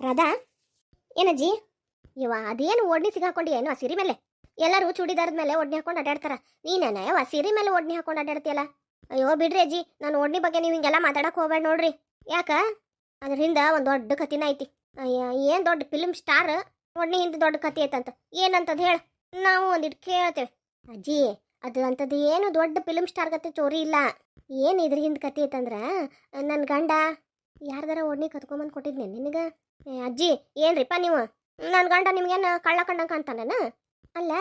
ರಾಧಾ, ಏನಜ್ಜಿ? ಇವ ಅದೇನು ಓಡ್ನಿ ಸಿಗಾಕೊಂಡು ಏನು ಸಿರಿ ಮೇಲೆ? ಎಲ್ಲರೂ ಚೂಡಿದಾರದ ಮೇಲೆ ಓಡ್ನಿ ಹಾಕೊಂಡು ಅಡ್ಡಾಡ್ತಾರ ನೀನೇನ ಯಾವ ಸಿರಿ ಮೇಲೆ ಓಡ್ನಿ ಹಾಕೊಂಡು ಅಡ್ಡಾಡ್ತೀಯಲ್ಲ ಅಯ್ಯೋ, ಬಿಡ್ರಿ ಅಜ್ಜಿ, ನಾನು ಓಡ್ನಿ ಬಗ್ಗೆ ನೀವು ಹಿಂಗೆಲ್ಲ ಮಾತಾಡಕ್ ಹೋಗ್ಬೇಡ ನೋಡ್ರಿ. ಯಾಕ? ಅದರಿಂದ ಒಂದು ದೊಡ್ಡ ಕತಿನ ಐತಿ. ಅಯ್ಯ, ಏನು ದೊಡ್ಡ ಫಿಲ್ಮ್ ಸ್ಟಾರ್ ಓಡ್ನಿ ಹಿಂದೆ ದೊಡ್ಡ ಕತಿ ಐತಂತ? ಏನಂತದ್ ಹೇಳ. ನಾವು ಒಂದಿಟ್ಟು ಕೇಳ್ತೇವೆ. ಅಜ್ಜಿ, ಅದು ಅಂಥದ್ದು ಏನು ದೊಡ್ಡ ಫಿಲ್ಮ್ ಸ್ಟಾರ್ ಕತೆ ಚೋರಿ ಇಲ್ಲ. ಏನು ಇದ್ರ ಹಿಂದೆ ಕತಿ ಐತಂದ್ರೆ ನನ್ನ ಗಂಡ ಯಾರ್ದಾರ ಓಡ್ನಿ ಕತ್ಕೊಂಬಂದು ಕೊಟ್ಟಿದ್ನೆ ನಿನಗೆ? ಅಜ್ಜಿ, ಏನ್ರಿಪ್ಪ ನೀವು? ನನ್ನ ಗಂಡ ನಿಮ್ಗೇನು ಕಳ್ಳ ಕಂಡಂಗೆ ಅಂತಾನೇನ? ಅಲ್ಲ,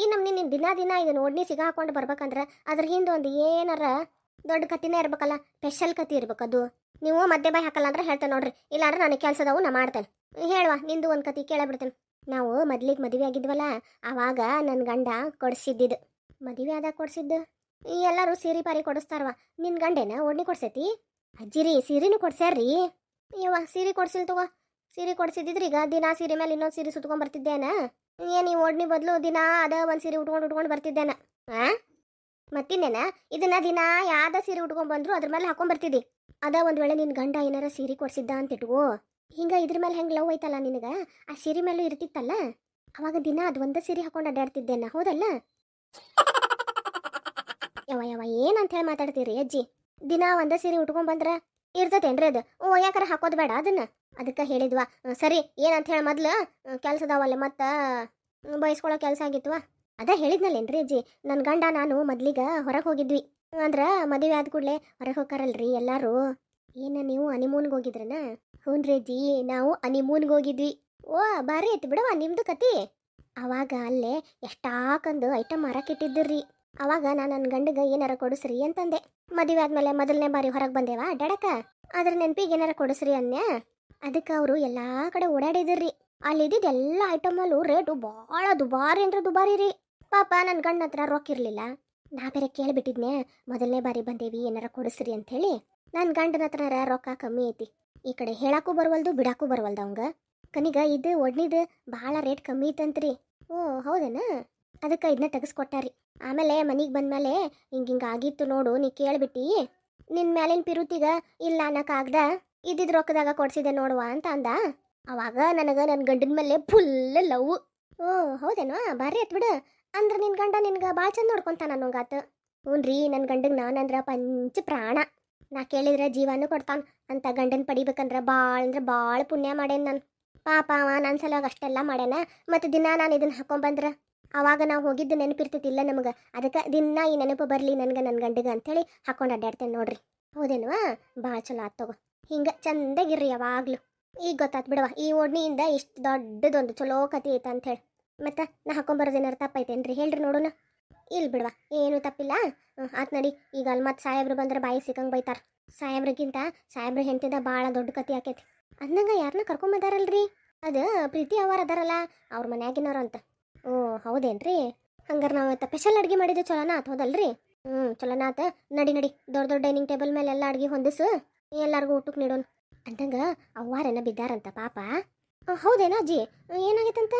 ಈ ನಮ್ಮ ನೀನು ದಿನ ದಿನ ಇದ್ ನೋಡ್ನಿ ಸಿಗ ಹಾಕೊಂಡು ಬರ್ಬೇಕಂದ್ರೆ ಅದ್ರ ಹಿಂದೆ ಒಂದು ಏನಾರ ದೊಡ್ಡ ಕತಿನೇ ಇರ್ಬೇಕಲ್ಲ ಸ್ಪೆಷಲ್ ಕತಿ ಅದು ನೀವು ಮಧ್ಯೆ ಬಾಯಿ ಹಾಕಲ್ಲ ಅಂದ್ರೆ ಹೇಳ್ತೇನೆ ನೋಡ್ರಿ, ಇಲ್ಲಾಂದ್ರೆ ನನಗೆ ಕೆಲಸದವು ನಾ ಮಾಡ್ತೇನೆ. ಹೇಳುವ, ನಿಂದು ಒಂದು ಕತಿ ಕೇಳಬಿಡ್ತೇನೆ. ನಾವು ಮೊದ್ಲಿಗೆ ಮದುವೆ ಆಗಿದ್ವಲ್ಲ ಆವಾಗ ನನ್ನ ಗಂಡ ಕೊಡಿಸಿದ್ದಿದ್ದು ಮದುವೆ ಆದಾಗ ಕೊಡಿಸಿದ್ದು? ಎಲ್ಲರೂ ಸೀರೆ ಪಾರಿ ಕೊಡಿಸ್ತಾರವ ನಿನ್ನ ಗಂಡೇನ ಒಡ್ನಿ ಕೊಡ್ಸೈತಿ? ಅಜ್ಜಿರಿ ಸೀರೆನೂ ಕೊಡ್ಸ್ಯಾರ್ರಿ? ಇವ ಸೀರೆ ಕೊಡ್ಸಿಲ್ ತಗೋ. ಸೀರೆ ಕೊಡ್ಸಿದ್ದಿದ್ರಿ, ಈಗ ದಿನ ಸೀರೆ ಮೇಲೆ ಇನ್ನೊಂದು ಸೀರೆ ಸುತ್ಕೊಂಡ್ ಬರ್ತಿದ್ದೇನ? ಏನು ಈ ಓಡ್ನಿ ಬದಲು ದಿನ ಅದ ಒಂದು ಸೀರೆ ಉಟ್ಕೊಂಡು ಉಟ್ಕೊಂಡು ಬರ್ತಿದ್ದೇನ? ಹಾಂ ಮತ್ತಿನ್ನೇನ? ಇದನ್ನ ದಿನ ಯಾವ್ದ ಸೀರೆ ಉಟ್ಕೊಂಡ್ ಬಂದ್ರು ಅದ್ರ ಮೇಲೆ ಹಾಕೊಂಡ್ ಬರ್ತಿದ್ದಿ. ಅದ ಒಂದ್ ವೇಳೆ ನಿನ್ ಗಂಡ ಏನಾರ ಸೀರೆ ಕೊಡ್ಸಿದ್ದ ಅಂತ ಇಟ್ಕೋ ಹಿಂಗ ಇದ್ರ ಮೇಲೆ ಹೆಂಗ್ ಲವ್ ಐತಲ್ಲ ನಿನಗ? ಆ ಸೀರೆ ಮೇಲೂ ಇರ್ತಿತ್ತಲ್ಲ? ಅವಾಗ ದಿನ ಅದ್ ಒಂದ ಸೀರೆ ಹಾಕೊಂಡು ಅಡ್ಡಾಡ್ತಿದ್ದೇನ ಹೌದಲ್ಲ? ಯಾವ ಯವ ಏನಂತ ಹೇಳಿ ಮಾತಾಡ್ತೀರಿ ಅಜ್ಜಿ? ದಿನ ಒಂದ ಸೀರೆ ಉಟ್ಕೊಂಡ್ ಬಂದ್ರ ಇರ್ತತೇನ್ರಿ ಅದು? ಓ, ಯಾಕಾರ ಹಾಕೋದ್ ಬೇಡ ಅದನ್ನ? ಅದಕ್ಕೆ ಹೇಳಿದ್ವಾ ಸರಿ, ಏನಂತ ಹೇಳಿ ಮೊದ್ಲು ಕೆಲ್ಸದಾವಲ್ಲ ಮತ್ತೆ ಬಯಸ್ಕೊಳ್ಳೋ ಕೆಲಸ ಆಗಿತ್ವಾ? ಅದ ಹೇಳಿದ್ನಲ್ಲೇನ್ರಿ ಅಜ್ಜಿ ನನ್ನ ಗಂಡ ನಾನು ಮೊದ್ಲಿಗೆ ಹೊರಗೆ ಹೋಗಿದ್ವಿ. ಅಂದ್ರ ಮದುವೆ ಆದ ಕೂಡಲೇ ಹೊರಗೆ ಹೋಗಾರಲ್ರಿ ಎಲ್ಲರೂ. ಏನ ನೀವು ಅನಿಮೂನ್ಗೆ ಹೋಗಿದ್ರನ? ಹ್ಞೂನ್ರಿ ಅಜ್ಜಿ, ನಾವು ಅನಿಮೂನ್ಗೆ ಹೋಗಿದ್ವಿ. ಓ ಬಾರಿ ಐತಿ ಬಿಡವಾ ನಿಮ್ದು ಕತಿ. ಅವಾಗ ಅಲ್ಲೇ ಎಷ್ಟಾಕಂದು ಐಟಮ್ ಮಾರಕ್ಕಿಟ್ಟಿದ್ದಿರ್ರಿ ಅವಾಗ ನಾನು ನನ್ನ ಗಂಡಗೆ ಏನಾರ ಕೊಡಿಸ್ರಿ ಅಂತಂದೆ. ಮದುವೆ ಆದ್ಮೇಲೆ ಮೊದಲನೇ ಬಾರಿ ಹೊರಗೆ ಬಂದೇವಾ ಡಡಕ? ಅದ್ರ ನೆನಪಿಗೆ ಏನಾರ ಕೊಡಿಸ್ರಿ ಅನ್ಯ? ಅದಕ್ಕೆ ಅವರು ಎಲ್ಲ ಕಡೆ ಓಡಾಡಿದಿರ್ರಿ ಅಲ್ಲಿ ಇದ್ದಿದ್ದ ಎಲ್ಲ ಐಟಮಲ್ಲೂ ರೇಟು ಭಾಳ ದುಬಾರಿ ಅಂದ್ರೆ ದುಬಾರಿ ರೀ. ಪಾಪ ನನ್ನ ಗಂಡ ಹತ್ರ ರೊಕ್ಕ ಇರಲಿಲ್ಲ. ನಾ ಬೇರೆ ಕೇಳಿಬಿಟ್ಟಿದ್ನೆ ಮೊದಲನೇ ಬಾರಿ ಬಂದೇವಿ, ಏನಾರ ಕೊಡಿಸ್ರಿ ಅಂಥೇಳಿ. ನನ್ನ ಗಂಡನ ಹತ್ರ ರೊಕ್ಕ ಕಮ್ಮಿ ಐತಿ. ಈ ಕಡೆ ಹೇಳಕ್ಕೂ ಬರವಲ್ದು, ಬಿಡಕ್ಕೂ ಬರವಲ್ದು ಅವಂಗ. ಕನಿಗ ಇದು ಒಡ್ನಿದು ಭಾಳ ರೇಟ್ ಕಮ್ಮಿ ಐತಂತ್ರಿ. ಓ, ಹೌದೇನ? ಅದಕ್ಕೆ ಇದನ್ನ ತೆಗೆಸ್ಕೊಟ್ಟಾರಿ ಆಮೇಲೆ ಮನೆಗೆ ಬಂದ್ಮೇಲೆ ಹಿಂಗೆ ಹಿಂಗೆ ಆಗಿತ್ತು ನೋಡು, ನೀ ಕೇಳ್ಬಿಟ್ಟಿ. ನಿನ್ನ ಮ್ಯಾಲಿನ ಪಿರುತಿಗ ಇಲ್ಲ ಅನ್ನಕ್ಕಾಗ್ದ ಇದ್ದಿದ್ ರೊಕ್ಕದಾಗ ಕೊಡ್ಸಿದೆ ನೋಡುವ ಅಂತ ಅಂದ. ಅವಾಗ ನನಗೆ ನನ್ನ ಗಂಡನ ಮೇಲೆ ಫುಲ್ ಲವ್. ಓ ಹೌದೇನೋ ಭಾರಿ ಆಯ್ತು ಬಿಡು. ಅಂದ್ರೆ ನಿನ್ನ ಗಂಡ ನಿನ್ಗೆ ಭಾಳ ಚಂದ ನೋಡ್ಕೊಂತಾನ ಹ್ಞೂ ರೀ ನನ್ನ ಗಂಡಗೆ ನಾನಂದ್ರ ಪಂಚ ಪ್ರಾಣ. ನಾ ಕೇಳಿದ್ರೆ ಜೀವನೂ ಕೊಡ್ತಾನ. ಅಂತ ಗಂಡನ ಪಡಿಬೇಕಂದ್ರೆ ಭಾಳ ಅಂದ್ರೆ ಭಾಳ ಪುಣ್ಯ ಮಾಡೇನ್ ನಾನು. ಪಾಪ ಅವ ನನ್ನ ಸಲುವಾಗಿ ಅಷ್ಟೆಲ್ಲ ಮಾಡ್ಯಾನ. ಮತ್ತು ದಿನ ನಾನು ಇದನ್ನ ಹಾಕೊಂಬಂದ್ರೆ ಅವಾಗ ನಾವು ಹೋಗಿದ್ದು ನೆನಪಿರ್ತೈತಿಲ್ಲ ನಮಗೆ. ಅದಕ್ಕೆ ದಿನ ಈ ನೆನಪು ಬರಲಿ ನನಗೆ ನನ್ನ ಗಂಡಗೆ ಅಂಥೇಳಿ ಹಾಕೊಂಡು ಅಡ್ಡಾಡ್ತೇನೆ ನೋಡ್ರಿ. ಹೌದೇನ್ವಾ? ಭಾಳ ಚಲೋ ಆತ್ ಹಿಂಗೆ ಚಂದಾಗಿರ್ರಿ ಯಾವಾಗಲೂ. ಈಗ ಗೊತ್ತಾತ್ ಬಿಡವ ಈ ಓಡ್ನಿಯಿಂದ ಇಷ್ಟು ದೊಡ್ಡದೊಂದು ಚಲೋ ಕತಿ ಐತೆ ಅಂತ ಹೇಳಿ. ಮತ್ತೆ ನಾ ಹಾಕೊಂಬರೋದೇನಾರು ತಪ್ಪೈತೇನ್ರಿ ಹೇಳ್ರಿ ನೋಡೋಣ. ಇಲ್ಲಿ ಬಿಡವಾ, ಏನು ತಪ್ಪಿಲ್ಲ. ಆತ್ ನಡಿ, ಈಗ ಅಲ್ಲಿ ಮತ್ತೆ ಸಾಹೇಬ್ರು ಬಂದ್ರೆ ಬಾಯಿ ಸಿಕ್ಕಂಗೆ ಬೈತಾರ. ಸಾಹೇಬ್ರಿಗಿಂತ ಸಾಹೇಬ್ರ ಹೆಂಡತಿದ ಭಾಳ ದೊಡ್ಡ ಕತಿ ಆಕೈತಿ. ಅಂದಂಗ ಯಾರನ್ನ ಕರ್ಕೊಂಬದಾರಲ್ರಿ ಅದು ಪ್ರೀತಿ ಅವರ ಅದಾರಲ್ಲ, ಅವ್ರ ಮನ್ಯಾಗಿನವ್ರು ಅಂತ. ಓ, ಹೌದೇನ್ರಿ? ಹಂಗಾರೆ ನಾವು ಸ್ಪೆಷಲ್ ಅಡುಗೆ ಮಾಡಿದ್ದು ಚಲೋನ ಆತ್ ಹೌದಲ್ರಿ? ಹ್ಞೂ ಚಲೋನಾ ಆತ ನಡಿ ನಡಿ, ದೊಡ್ಡ ದೊಡ್ಡ ಡೈನಿಂಗ್ ಟೇಬಲ್ ಮೇಲೆ ಎಲ್ಲ ಅಡುಗೆ ಹೊಂದಿಸು. ಎಲ್ಲರಿಗೂ ಊಟಕ್ಕೆ ನೀಡೋಣ ಅಂದಂಗ ಅವ್ವಾರೇನ ಬಿದ್ದಾರಂತ ಪಾಪ. ಹೌದೇನೋ ಅಜ್ಜಿ? ಏನಾಗೈತಂತ?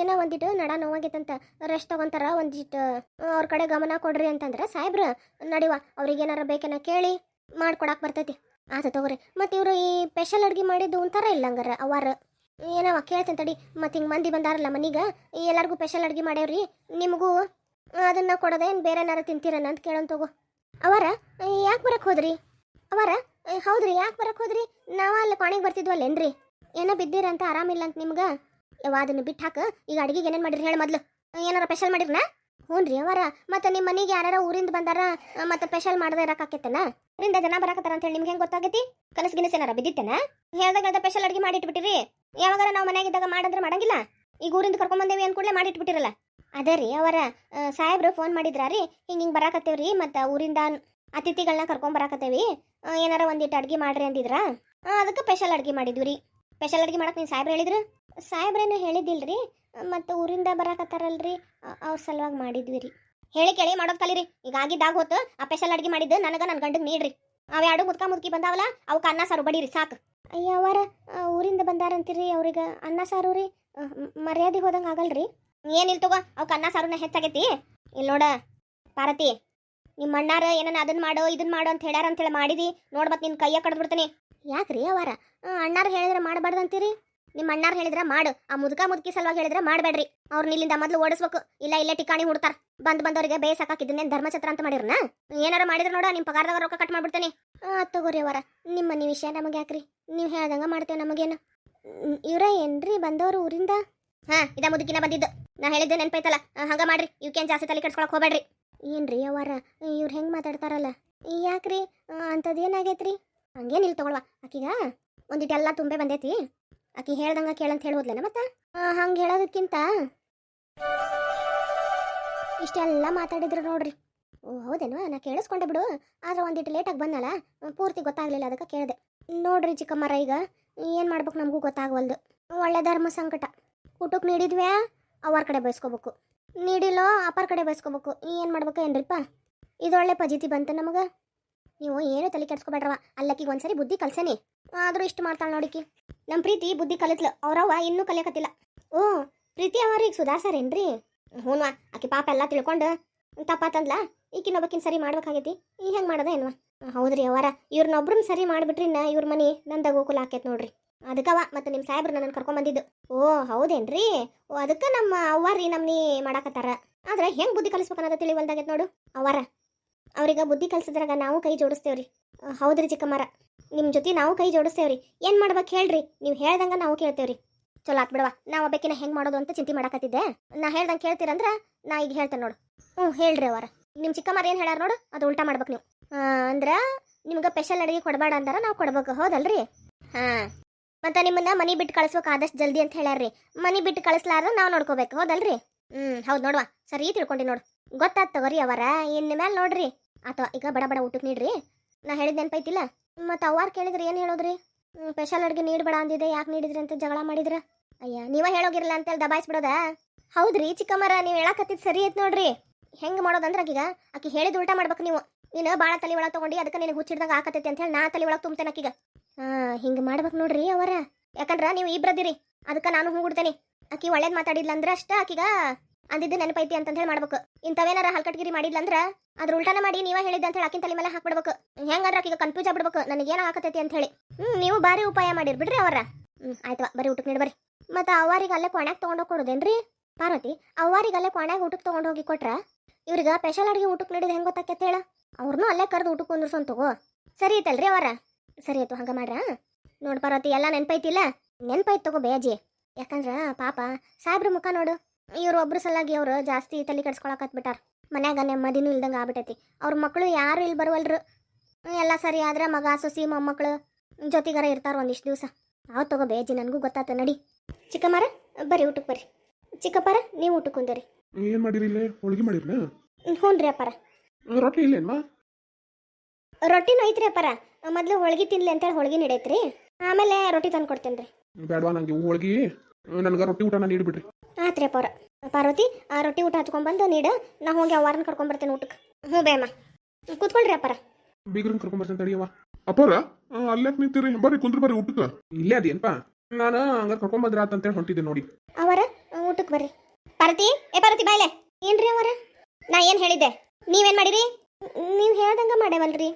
ಏನೋ ಒಂದಿಟ್ಟು ನಡ ನೋವಾಗೈತಂತ. ರೆಸ್ಟ್ ತಗೊಂತಾರ ಒಂದಿಟ್ಟು ಅವ್ರ ಕಡೆ ಗಮನ ಕೊಡ್ರಿ ಅಂತಂದ್ರೆ ಸಾಹೇಬ್ರ, ನಡಿವ, ಅವ್ರಿಗೆ ಏನಾರ ಬೇಕೇನ ಕೇಳಿ ಮಾಡ್ಕೊಡಕ್ಕೆ ಬರ್ತೈತಿ. ಆತ ತಗೋರಿ. ಮತ್ತು ಇವರು ಈ ಸ್ಪೆಷಲ್ ಅಡುಗೆ ಮಾಡಿದ್ದು ಒಂಥರ ಇಲ್ಲ ಹಂಗಾರ ಅವಾರ ಏನವ ಕೇಳ್ತೇನೆ ತಡಿ. ಮತ್ತು ಹಿಂಗೆ ಮಂದಿ ಬಂದಾರಲ್ಲ ಮನೀಗ ಎಲ್ಲರಿಗೂ ಸ್ಪೆಷಲ್ ಅಡುಗೆ ಮಾಡ್ಯಾವ್ರಿ. ನಿಮಗೂ ಅದನ್ನು ಕೊಡೋದೇನು ಬೇರೆ ಏನಾರ ತಿಂತೀರನ ಅಂತ ಕೇಳೋನ್ ತಗೋ. ಅವರ ಯಾಕೆ ಬರಕ್ಕೆ ಹೋದ್ರಿ? ಅವರ ಹೌದ್ರಿ, ಯಾಕೆ ಬರಕ್ ಹೋದ್ರಿ? ನಾವ ಅಲ್ಲಿ ಕೊನೆಗೆ ಬರ್ತಿದ್ವಲ್ಲೇನ್ರಿ ಏನೋ ಬಿದ್ದೀರಂತ ಆರಾಮಿಲ್ಲ ಅಂತ ನಿಮ್ಗೆ? ಯಾವ ಅದನ್ನ ಬಿಟ್ಟು ಹಾಕ. ಈಗ ಅಡಿಗೆಗೆ ಏನೇನು ಮಾಡಿರಿ ಹೇಳಿ ಮೊದ್ಲು. ಏನಾರ ಸ್ಪೆಷಲ್ ಮಾಡಿರ್ನಾ? ಹ್ಞೂ ಅವರ ಮತ್ತೆ ನಿಮ್ಮ ಮನೆಗೆ ಯಾರು ಊರಿಂದ ಬಂದಾರ ಮತ್ತು ಸ್ಪೆಷಲ್ ಮಾಡದೆ ಇರಕ್ಕಾಕೈತೇನ ಊರಿಂದ ಜನ ಬರಾಕತ್ತಾರ ಅಂತ ಹೇಳಿ ನಿಮ್ಗೆ ಹೆಂಗೆ ಗೊತ್ತಾಗೈತಿ? ಕನಸು ಗಿನಸ್ ಏನಾರ ಬಿದ್ದಿತ್ತೇನ? ಹೇಳ್ದಾಗ ಹೇಳ್ದ ಸ್ಪೆಷಲ್ ಅಡಿಗೆ ಮಾಡಿಟ್ಬಿಟ್ಟಿರಿ ಯಾವಾಗಾರ ನಾವು ಮನೆಯಾಗಿದ್ದಾಗ ಮಾಡಂದ್ರೆ ಮಾಡಂಗಿಲ್ಲ. ಈಗ ಊರಿಂದ ಕರ್ಕೊಂಬಂದೇವಿ ಕೂಡಲೇ ಮಾಡಿಟ್ಬಿಟ್ಟಿರಲ್ಲ ಅದೇ ರೀ ಅವರ ಸಾಹೇಬ್ರು ಫೋನ್ ಮಾಡಿದ್ರಾ ರೀ ಹಿಂಗೆ ಹಿಂಗೆ ಬರಾಕತ್ತೇವ್ರಿ, ಮತ್ತು ಊರಿಂದ ಅತಿಥಿಗಳನ್ನ ಕರ್ಕೊಂಡ್ ಬರಾಕತ್ತೇವಿ. ಆ, ಏನಾರ ಒಂದಿಟ್ಟು ಅಡ್ಗೆ ಮಾಡ್ರಿ ಅಂದಿದ್ರ. ಅದಕ್ಕೆ ಸ್ಪೆಷಲ್ ಅಡ್ಗೆ ಮಾಡಿದ್ವಿ ರೀ. ಸ್ಪೆಷಲ್ ಅಡ್ಗೆ ಮಾಡಕ್ಕೆ ನೀವು ಸಾಹೇಬ್ರು ಹೇಳಿದ್ರು? ಸಾಹೇಬ್ರೇನು ಹೇಳಿದ್ದಿಲ್ರಿ. ಮತ್ತು ಊರಿಂದ ಬರಾಕತ್ತಾರಲ್ರಿ. ಅವ್ರ ಸಲುವಾಗಿ ಮಾಡಿದ್ವಿ ರೀ. ಹೇಳಿ ಕೇಳಿ ಮಾಡೋದು ಕಲೀರಿ ಈಗ ಆಗಿದ್ದಾಗ ಹೊತ್ತು ಆ ಸ್ಪೆಷಲ್ ಅಡ್ಗೆ ಮಾಡಿದ್ದು ನನಗೆ ನನ್ನ ಗಂಡಗೆ ನೀಡ್ರಿ. ಅವು ಎರಡು ಮುದ್ಕ ಮುದ್ಕಿ ಬಂದಾವಲ್ಲ ಅವಕ್ಕೆ ಅನ್ನ ಸಾರು ಬಡೀರಿ ಸಾಕು. ಅಯ್ಯ ಅವರ ಊರಿಂದ ಬಂದಾರಂತೀರಿ ಅವ್ರಿಗೆ ಅನ್ನ ಸಾರು ರೀ. ಮರ್ಯಾದೆ ಹೋದಂಗೆ ಆಗಲ್ರಿ. ಏನಿಲ್ಲ ತಗೋ ಅವಕ್ಕೆ ಅನ್ನ ಸಾರುನ ಹೆಚ್ಚಾಗೈತಿ. ಇಲ್ಲಿ ನೋಡ ಪಾರತಿ ನಿಮ್ಮ ಅಣ್ಣಾರ ಏನನ್ನ ಅದನ್ನ ಮಾಡೋ ಇದನ್ನ ಮಾಡೋ ಅಂತ ಹೇಳ್ಯಾರ ಅಂತ ಹೇಳಿ ಮಾಡಿದಿ, ನೋಡ್ ಮತ್ತೆ ನಿನ್ ಕೈಯ ಕಡ್ದು ಬಿಡ್ತೀನಿ. ಯಾಕ್ರಿ ಅವಾರ ಅಣ್ಣಾರ ಹೇಳಿದ್ರೆ ಮಾಡಬಾರ್ದು ಅಂತೀರಿ? ನಿಮ್ಮ ಅಣ್ಣಾರು ಹೇಳಿದ್ರೆ ಮಾಡು, ಆ ಮುದುಕ ಮುದುಕಿ ಸಲುವಾಗಿ ಹೇಳಿದ್ರೆ ಮಾಡಬೇಡ್ರಿ. ಅವ್ರನ್ನ ಇಲ್ಲಿಂದ ಮೊದಲು ಓಡಿಸ್ಬೇಕು, ಇಲ್ಲ ಇಲ್ಲೇ ಟಿಕಾಣಿ ಹುಡ್ತಾರ. ಬಂದ್ ಬಂದವರಿಗೆ ಬೇಸಾಕ ಇದನ್ನೇನು ಧರ್ಮಛತ್ರ ಅಂತ ಮಾಡಿರ್ನ? ಏನಾರ ಮಾಡಿದ್ರೆ ನೋಡ ನಿಮ್ಮ ಪಗಾರದಾಗ ರೊಕ್ಕ ಕಟ್ ಮಾಡ್ಬಿಡ್ತೇನೆ. ತಗೋರಿ ಅವರ ನಿಮ್ಮ ನೀವು ವಿಷಯ ನಮಗೆ ಯಾಕ್ರಿ? ನೀವು ಹೇಳ್ದಂಗ ಮಾಡ್ತೇವೆ ನಮಗೇನು. ಇವ್ರ ಏನ್ರಿ ಬಂದವರು ಊರಿಂದ? ಹಾ, ಇದ ಮುದುಕಿನ ಬಂದಿದ್ದು. ನಾ ಹೇಳಿದ್ದೆ ನೆನಪೈತಲ್ಲ, ಹಂಗ ಮಾಡ್ರಿ ಇವ್ಕೇನ್ ಜಾಸ್ತಿ ತಲೆ ಕೆಡ್ಸ್ಕೊಳಕ್ ಹೋಗ್ಬೇಡ್ರಿ. ಏನ್ರಿ ಅವರ ಇವ್ರು ಹೆಂಗ್ ಮಾತಾಡ್ತಾರಲ್ಲ? ಯಾಕ್ರಿ? ಅಂಥದ್ದು ಏನಾಗೈತ್ರಿ ಹಂಗೇನಿಲ್ಲ ತಗೊಳ್ವಾ. ಆಕಿಗ? ಒಂದಿಟ್ಟೆಲ್ಲ ತುಂಬೆ ಬಂದೈತಿ. ಆಕಿ ಹೇಳ್ದಂಗೆ ಕೇಳಂತ ಹೇಳೋದ್ಲೇನ ಮತ್ತೆ? ಹಂಗೆ ಹೇಳೋದಕ್ಕಿಂತ ಇಷ್ಟೆಲ್ಲ ಮಾತಾಡಿದ್ರು ನೋಡ್ರಿ. ಓ, ಹೌದೇನು? ನಾ ಕೇಳಿಸ್ಕೊಂಡೆ ಬಿಡು. ಆದ್ರೆ ಒಂದಿಟ್ಟು ಲೇಟಾಗಿ ಬಂದಲ್ಲ ಪೂರ್ತಿ ಗೊತ್ತಾಗ್ಲಿಲ್ಲ ಅದಕ್ಕೆ ಕೇಳಿದೆ. ನೋಡ್ರಿ ಚಿಕ್ಕಮ್ಮರ ಈಗ. ಏನು ಮಾಡ್ಬೇಕು ನಮಗೂ ಗೊತ್ತಾಗವಲ್ದು. ಒಳ್ಳೆ ಧರ್ಮ ಸಂಕಟ. ಊಟಕ್ಕೆ ನೀಡಿದ್ವ್ಯಾ? ಅವ್ರ ಕಡೆ ಬಯಸ್ಕೋಬೇಕು ನೀಡಿಲ್ಲೋ ಆಪರ್ ಕಡೆ ಬಯಸ್ಕೋಬೇಕು ಏನು ಮಾಡ್ಬೇಕು ಏನ್ರಿಪ್ಪ? ಇದೊಳ್ಳೆ ಪಜಿತಿ ಬಂತು ನಮಗೆ. ನೀವು ಏನು ತಲೆ ಕೆಡ್ಸ್ಕೊಬೇಡ್ರವ. ಅಲ್ಲಕ್ಕಿಗೆ ಒಂದ್ಸರಿ ಬುದ್ಧಿ ಕಲ್ಸೇನಿ. ಆದರೂ ಇಷ್ಟು ಮಾಡ್ತಾಳೆ ನೋಡಿಕಿ. ನಮ್ಮ ಪ್ರೀತಿ ಬುದ್ಧಿ ಕಲಿತ್ಲು. ಅವ್ರವ್ವ ಇನ್ನೂ ಕಲಿಯಕತ್ತಿಲ್ಲ. ಓ ಪ್ರೀತಿ ಅವ್ರಿಗೆ ಸುಧಾರ್ಸಾರೇನ್ರಿ ಹ್ಞೂ ಆಕೆ ಪಾಪ ಎಲ್ಲ ತಿಳ್ಕೊಂಡು ತಪ್ಪಾತಂದ್ಲ. ಈಕಿನೊಬ್ಬಕ್ಕಿನ ಸರಿ ಮಾಡ್ಬೇಕಾಗೈತಿ. ಈ ಹೆಂಗೆ ಮಾಡೋದ ಏನ್ವಾ? ಹೌದ್ರಿ ಅವರ ಇವ್ರನ್ನೊಬ್ರನ್ನ ಸರಿ ಮಾಡಿಬಿಟ್ರಿ ಇವ್ರ ಮನೆ ನಂದ ಗೋಕುಲ ಆಕೈತೆ ನೋಡ್ರಿ. ಅದಕ್ಕವ ಮತ್ತೆ ನಿಮ್ಮ ಸಾಹೇಬ್ರು ನನ್ನ ಕರ್ಕೊಂಬಂದಿದ್ದು ಓ, ಹೌದೇನ್ರಿ? ಓ, ಅದಕ್ಕೆ ನಮ್ಮ ಅವ್ವಾರಿ ನಮ್ನಿ ಮಾಡಾಕತ್ತಾರ. ಆದ್ರೆ ಹೆಂಗ್ ಬುದ್ಧಿ ಕಲಿಸ್ಬೇಕು ಅನ್ನೋದು ತಿಳಿವಲ್ದಾಗೈತೆ ನೋಡು ಅವರ ಅವ್ರಿಗೆ ಬುದ್ಧಿ ಕಲಿಸಿದ್ರಾಗ ನಾವು ಕೈ ಜೋಡಿಸ್ತೇವ್ರಿ. ಹೌದ್ರಿ ಚಿಕ್ಕಮ್ಮರ. ನಿಮ್ಮ ಜೊತೆ ನಾವು ಕೈ ಜೋಡಿಸ್ತೇವ್ರಿ. ಏನು ಮಾಡ್ಬೇಕು ಹೇಳ್ರಿ. ನೀವು ಹೇಳ್ದಂಗೆ ನಾವು ಕೇಳ್ತೇವ್ರಿ. ಚಲೋ ಆತ್ ಬಿಡವ ನಾವು ಒಬ್ಬಕಿನ ಹೆಂಗ್ ಮಾಡೋದು ಅಂತ ಚಿಂತೆ ಮಾಡಾಕತ್ತಿದ್ದೆ. ನಾ ಹೇಳ್ದಂಗೆ ಕೇಳ್ತೀರಂದ್ರ ನಾ ಈಗ ಹೇಳ್ತೇನೆ ನೋಡು. ಹ್ಞೂ ಹೇಳ್ರಿ ಅವರ ನಿಮ್ಮ ಚಿಕ್ಕಮ್ಮರ ಏನು ಹೇಳ್ಯಾರ ನೋಡು, ಅದು ಉಲ್ಟಾ ಮಾಡ್ಬೇಕು ನೀವು. ಅಂದ್ರ ನಿಮ್ಗೆ ಸ್ಪೆಷಲ್ ಅಡಿಗೆ ಕೊಡಬೇಡ ಅಂದ್ರೆ ನಾವು ಕೊಡ್ಬೇಕು. ಹೌದಲ್ರಿ? ಹಾಂ. ಮತ್ತೆ ನಿಮ್ಮನ್ನ ಮನಿ ಬಿಟ್ಟು ಕಳಿಸ್ಬೇಕು ಆದಷ್ಟು ಜಲ್ದಿ ಅಂತ ಹೇಳ್ಯಾರ್ರಿ. ಮನಿ ಬಿಟ್ಟು ಕಳಿಸ್ಲಾರ ನಾವು ನೋಡ್ಕೋಬೇಕು, ಹೌದಲ್ರಿ? ಹ್ಮ್, ಹೌದು ನೋಡುವ, ಸರಿ ತಿಳ್ಕೊಂಡಿ ನೋಡು. ಗೊತ್ತಾತ್ ತಗೋರಿ ಅವರ ಇನ್ನ ಮೇಲೆ ನೋಡ್ರಿ. ಅಥವಾ ಈಗ ಬಡ ಬಡ ಊಟಕ್ಕೆ ನೀಡ್ರಿ. ನಾ ಹೇಳಿದ ನೆನಪೈತಿಲ್ಲ? ಮತ್ತೆ ಅವ್ವಾರು ಕೇಳಿದ್ರೆ ಏನು ಹೇಳೋದ್ರಿ? ಸ್ಪೆಷಲ್ ಅಡುಗೆ ನೀಡ್ಬೇಡ ಅಂದಿದೆ, ಯಾಕೆ ನೀಡಿದ್ರಿ ಅಂತ ಜಗಳ ಮಾಡಿದ್ರ? ಅಯ್ಯ, ನೀವ ಹೇಳೋಗಿರಲ್ಲ ಅಂತೇಳಿ ದಬಾಯಿಸ್ಬಿಡೋದ ಹೌದ್ರಿ, ಚಿಕ್ಕಮ್ಮರ, ನೀವು ಹೇಳಕತ್ತಿದ್ ಸರಿ ಐತ್ ನೋಡ್ರಿ. ಹೆಂಗ್ ಮಾಡೋದಂದ್ರ ಆಕಿಗ ಆಕಿ ಹೇಳಿದ ಉಲ್ಟಾ ಮಾಡ್ಬೇಕು ನೀವು. ನೀನು ಭಾಳ ತಲೆ ಒಳಗೆ ತಗೊಂಡು, ಅದಕ್ಕೆ ನಿನಗೆ ಹುಚ್ಚಿಡ್ದಾಗ ಆಕತೈತಿ ಅಂತ ಹೇಳಿ ನಾ ತಲೆ ಒಳಗೆ ತುಂಬ್ತೇನೆ ಆಕಿಗ. ಹಿಂಗೆ ಮಾಡ್ಬೇಕು ನೋಡ್ರಿ ಅವರ. ಯಾಕಂದ್ರ ನೀವು ಇಬ್ರದಿರಿ. ಅದಕ್ಕೆ ನಾನು ಹೂಗುಡ್ತೇನೆ ಆಕಿ ಒಳ್ಳೇದು ಮಾತಾಡಿದ್ಲ ಅಂದ್ರ ಅಷ್ಟ ಆಕಿಗ ಅಂದಿದ್ದು ನೆನಪೈತಿ ಅಂತ ಹೇಳಿ ಮಾಡ್ಬೇಕು. ಇಂಥವೇನಾರ ಹಲ್ಕಟ್ಗಿರಿ ಮಾಡಿದ್ಲ ಅಂದ್ರ ಅದ್ರ ಉಲ್ಟಾನ ಮಾಡಿ ನೀವ ಹೇಳಿದ್ದೆ ಅಂತ ಹೇಳಿ ಆಕಿನ ತಲೆ ಮೇಲೆ ಹಾಕ್ಬಿಡ್ಬೇಕು. ಹೆಂಗಂದ್ರೆ ಆಕಿಗೆ ಕನ್ಫ್ಯೂಸ್ ಆಗ್ಬಿಡ್ಬೇಕು. ನನಗೆ ಏನೋ ಆಕತೈತಿ ಅಂತ ಹೇಳಿ ಹ್ಮ್, ನೀವು ಬಾರಿ ಉಪಾಯ ಮಾಡಿರ್ ಬಿಡ್ರಿ ಅವರ. ಹ್ಞೂ ಆಯ್ತವ, ಬರೀ ಊಟಕ್ಕೆ ನೀಡಿ ಬರ್ರಿ. ಮತ್ತು ಅವ್ವಾರಿಗೆ ಅಲ್ಲೇ ಕೊಣ್ಯಾಗ ತಗೊಂಡೋಗಿ ಕೊಡೋದೇನ್ರಿ? ಪಾರ್ವತಿ, ಅವ್ವಾರಿಗೆ ಅಲ್ಲೇ ಕೊಣ್ಯಾಗ ಊಟಕ್ಕೆ ತೊಗೊಂಡು ಹೋಗಿ ಕೊಟ್ರ ಇವ್ರಿಗೆ ಸ್ಪೆಷಲ್ ಅಡಿಗೆ ಊಟಕ್ಕೆ ನೀಡಿದ ಹೆಂಗೆ ಗೊತ್ತಾಕೈತೆ ಹೇಳ? ಅವ್ರನ್ನೂ ಅಲ್ಲೇ ಕರೆದು ಊಟಕ್ಕೆ ಕುಂದ್ರಸೋನ್ ತಗೋ. ಸರಿ ಐತಲ್ರಿ ಅವರ. ಸರಿ ಆಯ್ತು ಹಂಗ ಮಾಡ್ರ? ನೋಡು ಪಾರ್ವತಿ ಎಲ್ಲ ನೆನಪೈತಿಲ್ಲ? ನೆನಪೈತು ತಗೋ ಬೇಜಿ. ಯಾಕಂದ್ರೆ ಪಾಪ ಸಾಹೇಬ್ರ ಮುಖ ನೋಡು. ಇವ್ರು ಒಬ್ರು ಸಲಾಗಿ ಅವರು ಜಾಸ್ತಿ ತಲೆ ಕೆಡ್ಸ್ಕೊಳಕತ್ಬಿಟ್ಟಾರ ಮನ್ಯಾಗ ನೆಮ್ಮದಿನೂ ಇಲ್ದಂಗೆ ಆಗ್ಬಿಟ್ಟೈತಿ ಅವ್ರ ಮಕ್ಕಳು ಯಾರು ಇಲ್ಲಿ ಬರುವಲ್ರು. ಎಲ್ಲ ಸರಿ ಆದ್ರೆ ಮಗ ಸೊಸಿ ಮೊಮ್ಮಕ್ಳು ಜೊತೆಗಾರ ಇರ್ತಾರ ಒಂದಿಷ್ಟು ದಿವಸ. ಅವ್ ತಗೋ ಬೇಜಿ ನನಗೂ ಗೊತ್ತಾತ ನಡಿ. ಚಿಕ್ಕಮ್ಮರ ಬರಿ ಊಟಕ್ಕೆ ಬರ್ರಿ. ಚಿಕ್ಕಪ್ಪರ ನೀವು ಊಟಕ್ಕೆ ಕುಂದರಿ. ಏನ್ ಮಾಡಿರಿ ಇಲ್ಲೇ? ಹೋಳಿಗೆ ಮಾಡಿರ್ನ? ಹ್ಞೂ ರೀ ಅಪ್ಪಾರ. ರೊಟ್ಟಿ ಇಲ್ಲೇನ್ವಾ? ರೊಟ್ಟಿನೂ ಐತ್ರಿ ಅಪ್ಪರ. ಮೊದ್ಲು ಹೋಳ್ಗಿ ತಿನ್ಲಿ ಅಂತೇಳಿ ಹೋಳ್ಗಿ ನಡೆಯತ್ರಿ. ಆಮೇಲೆ ರೊಟ್ಟಿ ತಂದು ಕೊಡ್ತೇನೆ ರೀ ಬೇಡವಾ ನಂಗೆ ಹೋಳ್ಗಿ ನನಗೆ ರೊಟ್ಟಿ ಊಟನ ನೀಡ್ಬಿಡ್ರಿ. ಆತ್ರಿ ಅಪ್ಪಾರ ಪಾರ್ವತಿ ಆ ರೊಟ್ಟಿ ಊಟ ಹಚ್ಕೊಂಡ್ಬಂದು ನೀಡು ನಾ ಹೋಗಿ ಅವ್ವಾರನ್ನ ಕರ್ಕೊಂಬರ್ತೇನೆ ಊಟಕ್ಕೆ ಹ್ಞೂ ಬೇಮ್ಮ. ಕೂತ್ಕೊಳ್ರಿ ಅಪ್ಪರ. ಬೀಗ್ರನ್ ಕರ್ಕೊಂಬರ್ತೇನೆ ತಡಿಯವ್ವ ಅಪ್ಪರ ಅಲ್ಲೇ ನಿಂತಿರಿ? ಬರ್ರಿ ಕುಂದ್ರ ಬರ್ರಿ ಊಟಕ್ಕೆ. ಇಲ್ಲೇ ಅದೇನಪ್ಪ ನಾನು ಹಂಗಾರೆ ಕರ್ಕೊಂಬಂದ್ರ ಅಂತೇಳಿ ಹೊಂಟಿದ್ದೆ ನೋಡಿ. ಅವರ ಊಟಕ್ಕೆ ಬರ್ರಿ. ಪಾರ್ವತಿ ಏ ಪಾರ್ವತಿ ಬಾಯ್ಲೆ. ಏನ್ರಿ ಅವರ? ನಾ ಏನು ಹೇಳಿದ್ದೆ? ನೀವೇನು ಮಾಡಿರಿ? ನೀವು ಹೇಳ್ದಂಗೆ ಮಾಡೇವಲ್ರಿ.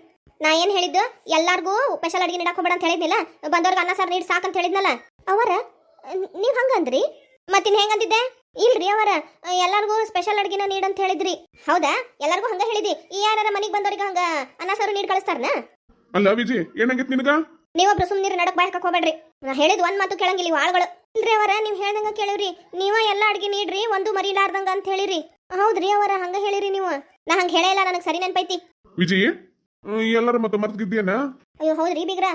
ನಾ ಏನು ಹೇಳಿದ್ದು? ಎಲ್ಲಾರ್ಗೂ ಸ್ಪೆಷಲ್ ಅಡಿಗೆ ನೀಡಕ್ ಹೋಗ್ಬೇಡ ಅಂತ ಹೇಳಿದ್ನಿಲ್ಲ? ಬಂದವ್ರಿಗೆ ಅನ್ನ ಸಾರು ನೀಡಿ ಸಾಕಂತ ಹೇಳಿದ್ನಲ್ಲ? ಅವರ ನೀವು ಹಂಗಂದ್ರಿ ಮತ್ತಿನ್ ಹೆಂಗಂದಿದ್ದೆ ಇಲ್ರಿ ಅವರ ಎಲ್ಲಾರ್ಗು ಸ್ಪೆಷಲ್ ಅಡ್ಗಿನ ಅಂತ ಹೇಳಿದ್ರಿ. ಹೌದಾ? ಎಲ್ಲಾರ್ಗು ಹಂಗ ಹೇಳಿದಿ? ಈ ಯಾರ ಮನೆಗೆ ಬಂದವ್ರಿಗೆ ಹಂಗ ಅನ್ನ ಸಾರು ನೀಡ್ ಕಳಿಸ್ತಾರನ? ಅಲ್ಲ ವಿಜಿ ಏನಾಗೈತಿ ನಿನಗ? ನೀವೊಬ್ರು ಸುಮ್ಮನಿರಿ ನಡಕ್ ಬಾಯ್ ಹೋಗ್ಬೇಡ್ರಿ. ನಾ ಹೇಳಿದ್ ಒಂದ್ ಮಾತು ಕೇಳಂಗಿಲ್ಲ ಆಳ್ಗಳು. ಇಲ್ರಿ ಅವರ ನೀವ್ ಹೇಳ್ದಂಗ ಕೇಳಿವ್ರಿ. ನೀವ ಎಲ್ಲಾ ಅಡ್ಗೆ ನೀಡ್ರಿ ಒಂದು ಮರಿಲಾರ್ದಂಗ ಅಂತ ಹೇಳಿರಿ. ಹೌದ್ರಿ ಅವರ ಹಂಗ ಹೇಳಿರಿ ನೀವು. ನಾ ಹಂಗ ಹೇಳೇ ಇಲ್ಲ ನನಗೆ ಸರಿ ನೆನ್ಪೈತಿ. ವಿಜಯ್ ಎಲ್ಲರ ಮತ್ತೆ ಮರ್ತಿದ್ದೇನ ಅಯ್ಯೋ ಹೌದ್ರಿ ಬೀಗ್ರ.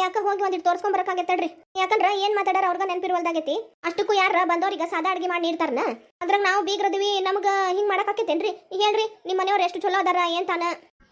ಯಾಕ ಹೋಗಿ ಒಂದಿಟ್ಟು ತೋರ್ಸ್ಕೊಂಡ್ ಬರಕಾಗತ್ತಡ್ರಿ ಯಾಕಂದ್ರ ಏನ್ ಮಾತಾಡಾರ ಅವ್ರಗ ನೆನ್ಪಿರುವಲ್ದಾಗೈತಿ. ಅಷ್ಟಕ್ಕೂ ಯಾರ ಬಂದವ್ರಿಗ ಸಾದಾ ಅಡ್ಗೆ ಮಾಡಿ ನೀಡ್ತಾರನ ಅದ್ರಾಗ ನಾವು ಬೀಗ್ರದಿವಿ ನಮ್ಗ ಹಿಂಗ್ ಮಾಡಕಾಕೈತೇನ್ರಿ ಹೇಳ್ರಿ ನಿಮ್ ಮನೆಯವ್ರ ಎಷ್ಟು ಚಲೋ ಅದಾರ ಏನ್ ತಾನ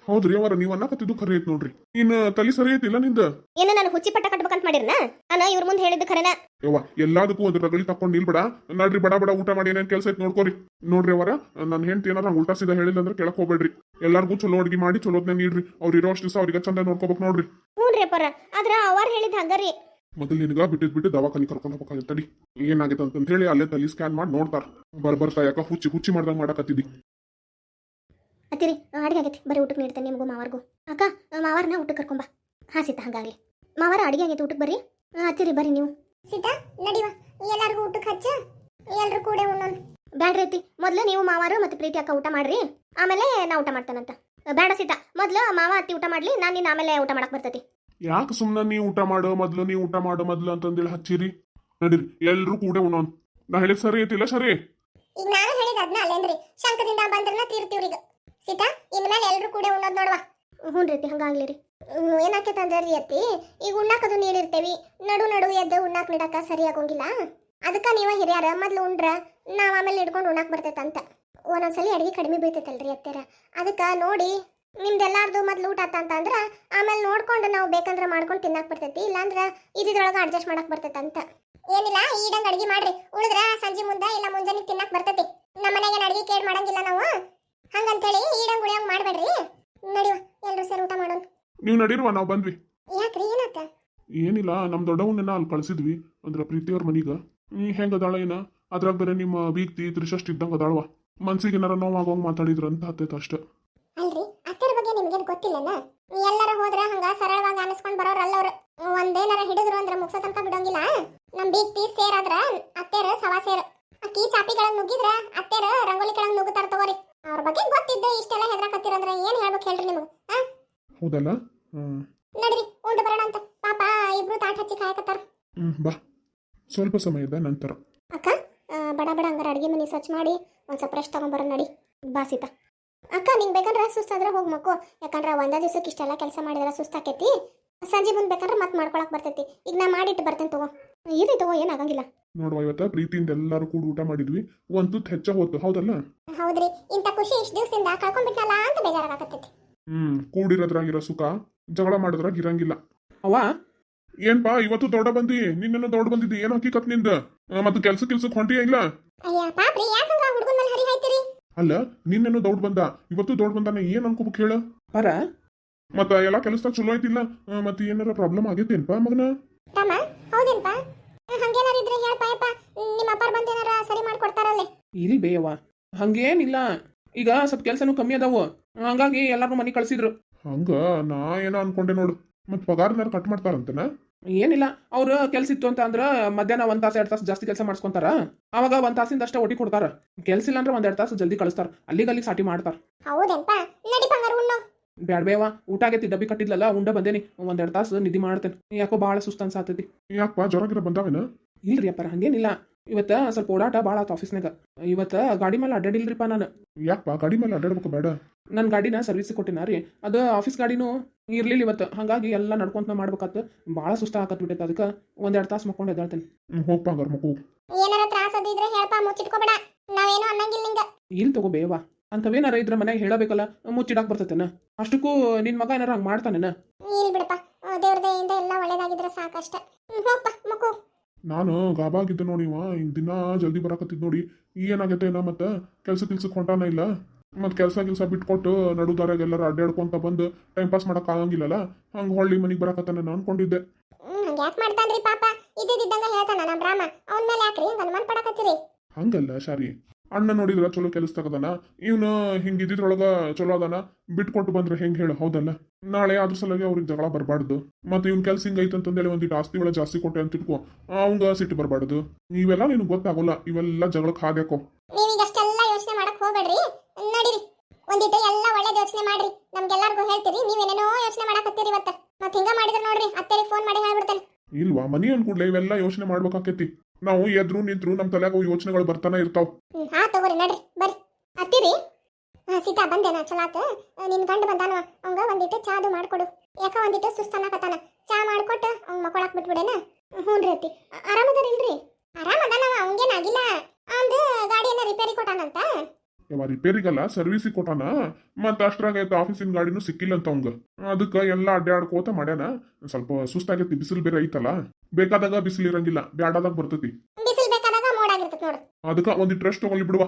ಹೌದ್ರಿ ಅವರ ನೀವು ಅನ್ನಕತ್ತಿದ್ದು ಖರೆ ಐತ್ ನೋಡ್ರಿ. ಇನ್ನ ತಲೆ ಸರಿ ಐತಿಲ್ಲ ನಿಂದ? ಏನ ನಾನು ಹುಚ್ಚಿ ಪಟ್ಟ ಕಟ್ಬೇಕಂತ ಮಾಡಿರ್ನ? ನಾನು ಇವ್ರ ಮುಂದೆ ಹೇಳಿದ್ದು ಖರೇನ? ಯವ್ವ ಎಲ್ಲದಕ್ಕೂ ಒಂದು ರಗಳಿ ತಕೊಂಡು ನಿಲ್ಬೇಡ. ನಡ್ರಿ ಬಡ ಬಡ ಊಟ ಮಾಡಿ ಏನೇನು ಕೆಲಸ ಐತೆ ನೋಡ್ಕೋರಿ. ನೋಡ್ರಿ ಅವರ ನನ್ನ ಹೆಂಡತಿ ಏನಾರ ನಂಗ್ ಉಲ್ಟಾ ಸೀದಾ ಹೇಳಿಲ್ಲ ಅಂದ್ರೆ ಕೆಳಕ್ ಹೋಗ್ಬೇಡ್ರಿ. ಎಲ್ಲಾರ್ಗೂ ಚಲೋ ಅಡ್ಗೆ ಮಾಡಿ ಚಲೋದ್ನ ನೀಡ್ರಿ. ಅವ್ರು ಇರೋ ಅಷ್ಟು ದಿವಸ ಅವ್ರಿಗೆ ಚಂದ ನೋಡ್ಕೋಬೇಕು ನೋಡ್ರಿ. ಹ್ಞೂನ್ರಿ ಅಪ್ಪರ ಆದ್ರ ಅವ್ರ ಹೇಳಿದ್ ಹಂಗರಿ. ಮೊದಲು ನಿನಗ ಬಿಟ್ಟಿದ್ ಬಿಟ್ಟು ದವಾಖಾನಿ ಕರ್ಕೊಂಡು ಹೋಗ್ಬೇಕಾಗಿತ್ತಡಿ ತಡಿ. ಏನಾಗೈತೆ ಅಂತ ಹೇಳಿ ಅಲ್ಲೇ ತಲೆ ಸ್ಕ್ಯಾನ್ ಮಾಡಿ ನೋಡ್ತಾರ. ಬರ್ ಬರ್ತಾ ಯಾಕ ಹುಚ್ಚಿ ಹುಚ್ಚಿ ಮಾಡ್ದಂಗ್ ಮಾಡಕತ್ತಿದ್ದಿ ಅತ್ತಿರಿ ಅಡಿಗೆ ಆಗೈತಿ. ಬರೀ ಊಟಕ್ಕೆ ನೀಡ್ತೇನೆ ನಿಮಗೂ ಮಾವಾರ್ಗೂ. ಅಕ್ಕ ಮಾವಾರನ ಊಟಕ್ಕೆ ಕರ್ಕೊಂಬ ಹಾ ಸೀತಾ ಹಂಗಾಗ್ಲಿ. ಮಾವಾರ ಅಡಿಗೆ ಆಗೈತಿ ಊಟಕ್ಕೆ ಬರ್ರಿ. ಆ, ಅತ್ತಿರಿ ಬರ್ರಿ ನೀವು. ಸೀತಾ ನಡಿವ. ಎಲ್ಲರಿಗೂ ಊಟಕ್ಕೆ ಹಚ್ಚ. ಎಲ್ಲರೂ ಕೂಡ ಉಣ್ಣೋಣ ಬ್ಯಾಡ್ರಿ ಐತಿ ಮೊದ್ಲು ನೀವು ಮಾವಾರು ಮತ್ತೆ ಪ್ರೀತಿ ಅಕ್ಕ ಊಟ ಮಾಡ್ರಿ. ಆಮೇಲೆ ನಾ ಊಟ ಮಾಡ್ತಾನಂತ. ಬೇಡ ಸೀತಾ. ಮೊದ್ಲು ಮಾವ ಅತ್ತಿ ಊಟ ಮಾಡ್ಲಿ. ನಾನು ನಿನ್ನ ಆಮೇಲೆ ಊಟ ಮಾಡಕ್ ಬರ್ತೈತಿ. ಯಾಕೆ ಸುಮ್ಮನೆ ನೀವು ಊಟ ಮಾಡೋ ಮೊದ್ಲು ನೀವು ಊಟ ಮಾಡೋ ಮೊದ್ಲು ಅಂತಂದೇಳಿ ಹಚ್ಚಿರಿ. ನಡೀರಿ. ಎಲ್ಲರೂ ಕೂಡ ಉಣ್ಣೋಣ ನಾ ಹೇಳಿದ ಸರಿ ಐತಿಲ್ಲ ಸರಿ? ಈಗ ನಾನು ಹೇಳಿದ ಅದನ್ನ ಅಲ್ಲೇನ್ರಿ? ಶಂಕದಿಂದ ಬಂದ್ರನ್ನ ತೀರ್ತೀವ್ರಿ ಈಗ ಸೀತಾ ಇನ್ಮೇಲೆ ಎಲ್ಲರೂ ಕೂಡ ಉಣ್ಣೋದ್ ನೋಡ್ವಾ. ಹ್ಞೂ ರೀತಿ ಹಂಗಾಗ್ಲಿ ರೀ. ಅಂದ್ರೆ ರೀ ಅತ್ತಿ? ಈಗ ಉಣ್ಣಾಕದು ನೀಡಿರ್ತೇವಿ ನಡು ನಡು ಎದ್ದು ಉಣ್ಣಾಕ್ ನೀಡಾಕ ಸರಿ ಆಗೋಂಗಿಲ್ಲ ಅದಕ್ಕ ನೀವ ಹಿರಿಯರ, ಮೊದ್ಲು ಉಂಡ್ರ, ನಾವು ಆಮೇಲೆ ಹಿಡ್ಕೊಂಡು ಉಣ್ಣಾಕ್ ಬರ್ತೈತಂತ. ಒಂದೊಂದ್ಸಲಿ ಅಡಿಗೆ ಕಡಿಮೆ ಬೀಳ್ತೈತಲ್ರಿ ಅತ್ತೆರ. ಅದಕ್ಕ ನೋಡಿ, ನಿಮ್ದೆಲ್ಲಾರ್ದು ಮೊದ್ಲು ಊಟ ಆತ ಆಮೇಲೆ ನೋಡ್ಕೊಂಡು ನಾವು ಬೇಕಂದ್ರೆ ಮಾಡ್ಕೊಂಡು ತಿನ್ನಾಕ್ ಬರ್ತೈತಿ, ಇಲ್ಲಾಂದ್ರ ಇದ್ರೊಳಗ ಅಡ್ಜಸ್ಟ್ ಮಾಡಕ್ ಬರ್ತೈತಂತ. ಏನಿಲ್ಲ ಈಡಂಗೆ ಅಡಿಗೆ ಮಾಡ್ರಿ. ಉಳಿದ್ರ ಸಂಜೆ ಮುಂದೆ ಇಲ್ಲ ಮುಂಜಾನೆ ತಿನ್ನಕ್ ಬರ್ತೈತಿ. ನಮ್ಮ ಮನೆಗೆ ಅಡಿಗೆ ಕೇರ್ ಮಾಡಂಗಿಲ್ಲ ನಾವು? ಹಂಗಂತೇಳಿ ಈಡಂಗ್ ಉಳಿಯಂಗ್ ಮಾಡ್ಬೇಡ್ರಿ. ನಡಿವ ಎಲ್ರು ಸೇರಿ ಊಟ ಮಾಡೋಣ. ನೀವು ನಡೀರುವ ನಾವು ಬಂದ್ವಿ. ಯಾಕ್ರಿ ಏನಾತ? ಏನಿಲ್ಲ ನಮ್ಮ ದೊಡ್ಡವನ್ನ ಅಲ್ಲಿ ಕಳ್ಸಿದ್ವಿ ಅಂದ್ರೆ ಪ್ರೀತಿಯವ್ರ ಮನೀಗ. ನೀ ಹೆಂಗ ಅದಾಳ ಏನ? ಅದ್ರಾಗ ಬೇರೆ ನಿಮ್ಮ ಭೀತಿ ತ್ರಿಶಸ್ಟ್ ಇದ್ದಂಗ ಅದಾಳವ? ಮನ್ಸಿಗೆ ಏನಾರ ನೋವಾಗೋಂಗ್ ಮಾತಾಡಿದ್ರ ಅಂತ ಹತ್ತೈತೆ ಅಷ್ಟ. ಅಲ್ರಿ ಅತ್ತರ ಬಗ್ಗೆ ನಿಮ್ಗೇನ್ ಗೊತ್ತಿಲ್ಲನ? ಎಲ್ಲರ ಹೋದ್ರ ಹಂಗ ಸರಳವಾಗಿ ಅನಿಸ್ಕೊಂಡ್ ಬರೋರಲ್ಲ ಅವ್ರು ಒಂದೇನಾರ ಹಿಡಿದ್ರು ಅಂದ್ರ ಮುಗ್ಸೋ ತನಕ ಬಿಡೋಂಗಿಲ್ಲ. ನಮ್ ಬೀಗ್ತಿ ಸೇರಾದ್ರ ಅತ್ತೆರ ಸವಾ ಸೇರು. ಅಕ್ಕಿ ಚಾಪಿಗಳನ್ನ ನುಗ್ಗಿದ್ರ ಅತ್ತೆರ ರಂಗೋಲಿ ಕೆಳಗ್ ನುಗ್ಗುತ್ತಾರ ತಗೋರಿ. ಅವ್ರ ಬಗ್ಗೆ ಗೊತ್ತಿದ್ದ ಇಷ್ಟೆಲ್ಲ ಹೆದ್ರಾಕತ್ತೀರಂದ್ರ ಏನ್ ಹೇಳ್ಬೇಕು ಹೇಳ್ರಿ ನಿಮ್ಗೆ ಆ? ಹೌದಲ್ಲ? ಹ್ಮ್. ನಡ್ರಿ ಉಂಡು ಬರೋಣ ಅಂತ. ಪಾಪ ಇಬ್ರು ತಾಟ್ ಹಚ್ಚಿ ಕಾಯಕತ್ತಾರ. ಹ್ಮ್ ಬಾ. ಸ್ವಲ್ಪ ಸಮಯದ ನಂತರ. ಅಕ್ಕ ಆ, ಬಡ ಬಡ ಹಂಗಾರ ಅಡಿಗೆ ಮನೆ ಸ್ವಚ್ಛ ಮಾಡಿ ಒಂದು ಸ್ವಲ್ಪ ರೆಸ್ಟ್ ತಗೊಂಬರೋ ನಡಿ. ಬಾ ಸೀತಾ. ಅಕ್ಕ ನಿಂಗೆ ಬೇಕಂದ್ರೆ ಸುಸ್ತಾದ್ರೆ ಹೋಗಿ ಮಕ್ಕೋ. ಯಾಕಂದ್ರೆ ಒಂದೇ ದಿವಸಕ್ಕೆ ಇಷ್ಟೆಲ್ಲ ಕೆಲಸ ಮಾಡಿದ್ರೆ ಸುಸ್ತಾಕೈತಿ. ಸಂಜೆ ಮುಂದೆ ಬೇಕಂದ್ರೆ ಮತ್ತೆ ಮಾಡ್ಕೊಳಕ್ ಬರ್ತೈತಿ. ಈಗ ನಾ ಮಾಡಿಟ್ಟು ಬರ್ತೇನೆ ತಗೋ. ಇರಿ ತಗೋ ಏನಾಗಂಗಿಲ್ಲ ನೋಡುವ ಇವತ್ತ ಪ್ರೀತಿಯಿಂದ ಎಲ್ಲರೂ ಕೂಡ ಊಟ ಮಾಡಿದ್ವಿ. ಒಂದು ತುತ್ತು ಹೆಚ್ಚ ಹೋತು ಹೌದಲ್ಲ? ಹೌದ್ರಿ ಇಂಥ ಖುಷಿ ಇಷ್ಟು ದಿವಸದಿಂದ ಕಳ್ಕೊಂಡ್ಬಿಟ್ನಲ್ಲ ಅಂತ ಬೇಜಾರಾಗತ್ತೈತಿ ಹ್ಮ್ ಕೂಡಿರೋದ್ರಾಗಿರೋ ಸುಖ ಜಗಳ ಮಾಡೋದ್ರಾಗ ಇರಂಗಿಲ್ಲ ಏನ್ ಏನ್ಪಾ ಇವತ್ತು ದೊಡ್ಡ ಬಂದಿ? ನಿನ್ನೇನು ದೊಡ್ಡ ಬಂದಿದ್ದಿ. ಏನ್ ಹಕ್ಕಿಕತ್ನಿಂದ? ನಿಂದು ಮತ್ತೆ ಕೆಲ್ಸ ಕೆಲ್ಸಕ್ಕೆ ಹೊಂಟಿಯ ಇಲ್ಲ? ಅಲ್ಲ ನಿನ್ನೇನು ದೊಡ್ಡ ಬಂದ. ಇವತ್ತು ದೊಡ್ಡ ಬಂದಾನ ಏನ್ ಅನ್ಕೋಬೇಕು ಹೇಳ? ಪರ? ಮತ್ತ ಎಲ್ಲಾ ಕೆಲಸದಾಗ ಚಲೋ ಐತಿಲ್ಲ? ಮತ್ತ ಮತ್ತೆ ಏನಾರ ಪ್ರಾಬ್ಲಮ್ ಆಗೈತೇನ್ಪಾ ಮಗನ? ಬಂದು ಇಲ್ಲಿ ಬೇಯವ್ವ ಹಂಗೇನಿಲ್ಲ. ಈಗ ಸ್ವಲ್ಪ ಕೆಲಸನೂ ಕಮ್ಮಿ ಅದಾವು. ಹಂಗಾಗಿ ಎಲ್ಲಾರು ಮನೆ ಕಳ್ಸಿದ್ರು. ಹಂಗ ನಾ ಏನೋ ಅನ್ಕೊಂಡೆ ನೋಡು. ಮತ್ತೆ ಪಗಾರನಾರ ಕಟ್ ಮಾಡ್ತಾರಂತನ? ಏನಿಲ್ಲ. ಅವ್ರು ಕೆಲ್ಸ ಇತ್ತು ಅಂತ ಅಂದ್ರ ಮಧ್ಯಾಹ್ನ ಒಂದ್ ತಾಸು ಎರಡ್ ತಾಸು ಜಾಸ್ತಿ ಕೆಲಸ ಮಾಡ್ಸ್ಕೊಂತಾರ. ಅವಾಗ ಒಂದ್ ತಾಸಿಂದ ಅಷ್ಟೇ ಒಟ್ಟಿ ಕೊಡ್ತಾರ. ಕೆಲ್ಸ ಇಲ್ಲ ಅಂದ್ರೆ ಒಂದ್ ಎರಡ್ ತಾಸು ಜಲ್ದಿ ಕಳಿಸ್ತಾರ. ಅಲ್ಲಿಗೆ ಅಲ್ಲಿಗೆ ಸಾಟಿ ಮಾಡ್ತಾರ. ಹೌದೇನ್ಪ? ನಡಿ ಬಂಗಾರ ಉಣ್ಣು. ಬ್ಯಾಡ್ ಬೇವ. ಊಟ ಆಗೈತಿ ಡಬ್ಬಿ ಕಟ್ಟಿದ್ಲಲ್ಲ ಉಂಡ ಬಂದೇನಿ. ಒಂದ್ ಎರಡ್ ತಾಸು ನಿಧಿ ಮಾಡ್ತೇನೆ. ಯಾಕೋ ಬಹಳ ಸುಸ್ತ ಅನ್ಸಾತೈತಿ. ಯಾಕಪ್ಪ ಜ್ವರ ಗಿರ ಬಂದಾವೇನ? ಇಲ್ರಿ ಅಪ್ಪಾರ ಹಂಗೇನಿಲ್ಲ. ಇವತ್ತ ಸ್ವಲ್ಪ ಓಡಾಟ ಭಾಳ ಆತ ಆಫೀಸ್ನಾಗ ಇವತ್ತ ಗಾಡಿ ಮೇಲೆ ಅಡ್ಡಾಡಿಲ್ರಿಪ್ಪ ನಾನು. ಯಾಕಪ್ಪ ಗಾಡಿ ಮೇಲೆ ಅಡ್ಡಾಡ್ಬೇಕು ಬೇಡ. ನನ್ನ ಗಾಡಿನ ಸರ್ವಿಸ್ ಕೊಟ್ಟಿನ ರೀ. ಅದು ಆಫೀಸ್ ಗಾಡಿನೂ ಇರ್ಲಿಲ್ಲ ಇವತ್ತು. ಹಾಗಾಗಿ ಎಲ್ಲ ನಡ್ಕೊಂತ ಮಾಡ್ಬೇಕಾತು ಭಾಳ ಸುಸ್ತ ಆಕತ್ ಬಿಟ್ಟೈತೆ ಅದಕ್ಕೆ ಒಂದೆರಡು ತಾಸು ಮಕ್ಕೊಂಡು ಎದ್ದಾಳ್ತೇನೆ ಹೋಗ್ಪಾ ಹಂಗಾರ ಮಗು ಏನಾರ ತ್ರಾಸ ಅದಿದ್ರೆ ಹೇಳ್ಪ ಮುಚ್ಚಿಟ್ಕೋಬೇಡ. ನಾವೇನು ಅನ್ನಂಗಿಲ್ಲ ನಿಂಗ. ಇಲ್ಲಿ ತಗೋ ಬೇವಾ. ಅಂಥವೇನಾರ ಇದ್ರ ಮನೆಗೆ ಹೇಳಬೇಕಲ್ಲ ಮುಚ್ಚಿಡಾಕ್ ಬರ್ತೈತೆನ. ಅಷ್ಟಕ್ಕೂ ನಿನ್ ಮಗ ಏನಾರ ಹಂಗೆ ಮಾಡ್ತಾನೇನ? ಇಲ್ ಬಿಡಪ್ಪ. ದೇವ್ರ ದಯಿಂದ ಎಲ್ಲ ಒಳ್ಳೇದಾಗಿದ್ರೆ ಸಾಕಷ್ಟ. ಹೋಗ್ಪ ನಾನು ಗಾಬಾಗಿದ್ದೆ ನೋಡಿವ ಹಿಂಗ್ ದಿನ ಜಲ್ದಿ ಬರಾಕತ್ತಿದ್ ನೋಡಿ. ಏನಾಗತ್ತೆ ಏನ ಮತ್ತೆ? ಕೆಲಸ ಕೆಲ್ಸಕ್ಕೆ ಹೊಂಟಾನ ಇಲ್ಲ? ಮತ್ ಕೆಲಸ ಕೆಲಸ ಬಿಟ್ಕೊಟ್ಟು ನಡುದಾರಾಗ ಎಲ್ಲರೂ ಅಡ್ಡಾಡ್ಕೊಂತ ಬಂದು ಟೈಮ್ ಪಾಸ್ ಮಾಡಕ್ ಆಗಂಗಿಲ್ಲಲ್ಲ? ಹಂಗ ಹೊಳ್ಳಿ ಮನಿಗ್ ಬರಾಕತ್ತಾನ ನಾನು ಅನ್ಕೊಂಡಿದ್ದೆ. ಯಾಕೆ ಮಾಡ್ತಾನ್ರಿ ಪಾಪ? ಇದ್ದಿದ್ದಂಗ ಹೇಳ್ತಾನ ನಮ್ಮ ರಾಮ. ಅವನ ಮೇಲೆ ಯಾಕ್ರಿ ಹಂಗ ಅನುಮಾನ ಪಡಕತ್ತೀರಿ? ಹಂಗಲ್ಲ ಶಾರಿ. ಅಣ್ಣ ನೋಡಿದ್ರ ಚಲೋ ಕೆಲಸ ತಗದಾನ ಇವನು ಹಿಂಗಿದ್ದಿದ್ರೊಳಗ ಚಲೋ ಅದಾನ? ಬಿಟ್ಕೊಟ್ಟು ಬಂದ್ರೆ ಹೆಂಗ್ ಹೇಳು, ಹೌದಲ್ಲ? ನಾಳೆ ಅದ್ರ ಸಲುವಾಗಿ ಅವ್ರಿಗೆ ಜಗಳ ಬರಬಾರ್ದು. ಮತ್ತೆ ಇವ್ನ ಕೆಲ್ಸ ಹಿಂಗ್ ಐತೆ ಅಂತಂದೇಳಿ ಒಂದಿಟ್ಟು ಒಳಗೆ ಜಾಸ್ತಿ ಕೊಟ್ಟೆ ಅಂತ ಇಟ್ಕೋ, ಅವಂಗ ಸಿಟ್ಟು ಬರಬಾರ್ದು. ಇವೆಲ್ಲ ನಿನಗೆ ಗೊತ್ತಾಗೋಲ್ಲ, ಇವೆಲ್ಲ ಜಗಳಕ್ಕೆ ಹಾಕ್ಯಾಕೋ ನೀವೀಗ ಅಷ್ಟೆಲ್ಲ ಯೋಚನೆ ಮಾಡಕ್ ಹೋಗ್ಬೇಡ್ರಿ. ನೋಡಿರಿ. ಒಂದಿಟ್ಟು ಎಲ್ಲ ಒಳ್ಳೆ ಯೋಚನೆ ಮಾಡ್ರಿ. ನಮ್ಗೆಲ್ಲರಿಗೂ ಹೇಳ್ತೀರಿ ನೀವೇನೇನೋ ಯೋಚನೆ ಮಾಡಕತ್ತೀರಿ ಇವತ್ತ. ಮತ್ತೆ ಹಿಂಗ ಮಾಡಿದ್ರೆ ನೋಡ್ರಿ ಅತ್ತೆರಿ ಫೋನ್ ಮಾಡಿ ಹೇಳ್ಬಿಡ್ತೇನೆ. ಇಲ್ವಾ? ಮನಿ ಅನ್ಕೂಡ್ಲೆ ಇವೆಲ್ಲ ಯೋಚನೆ ಮಾಡ್ಬೇಕಾಕೈತಿ. ನಾವು ಎದ್ರು ನಿಂತ್ರು ನಮ್ ತಲೆಯಾಗ ಯೋಚನೆಗಳು ಬರ್ತಾನೆ ಇರ್ತಾವ. ಹಾ ತಗೋರಿ, ನಡ್ರಿ, ಬರ್ರಿ. ಅತ್ತೀರಿ ಸೀತಾ ಬಂದೇನ ಚಲಾತ ನಿನ್ ಗಂಡ ಬಂದಾನ ಅವಂಗ ಒಂದಿಟ್ಟು ಚಾದು ಮಾಡ್ಕೊಡು. ಯಾಕ ಒಂದಿಟ್ಟು ಸುಸ್ತನಕತ್ತಾನ ಚಾ ಮಾಡ್ಕೊಟ್ಟು ಅವ್ನ ಮಕ್ಕೊಳಕ್ ಬಿಟ್ಬಿಡೇನ? ಹ್ಞೂ ರೀ ಆರಾಮದಾರ ಇಲ್ರಿ? ಆರಾಮದಾನವ ಅವಂಗೇನಾಗಿಲ್ಲ ಅಂದ್ ಗಾಡಿಯನ್ನ ರಿಪೇರಿ ಕೊಟ್ಟಾನಂತ? ಯಾವ ರಿಪೇರಿಗಲ್ಲ ಸರ್ವಿಸಿಗೆ ಕೊಟ್ಟಾನ? ಮತ್ತ ಅಷ್ಟ್ರಾಗ ಆಫೀಸಿನ ಗಾಡಿನೂ ಸಿಕ್ಕಿಲ್ಲ ಅಂತ ಅವಂಗ. ಅದಕ್ಕ ಎಲ್ಲ ಅಡ್ಡಾಡ್ಕೋತ ಮಾಡ್ಯಾನ. ಸ್ವಲ್ಪ ಸುಸ್ತಾಗೈತಿ ಬಿಸಿಲು ಬೇರೆ ಐತಲ್ಲ? ಬೇಕಾದಾಗ ಬಿಸಿಲು ಇರಂಗಿಲ್ಲ ಬ್ಯಾಡಾದಾಗ ಬರ್ತೈತಿ. ಅದಕ್ಕ ಒಂದಿಟ್ಟು ರೆಸ್ಟ್ ತಗೊಳ್ಳಿ ಬಿಡುವ.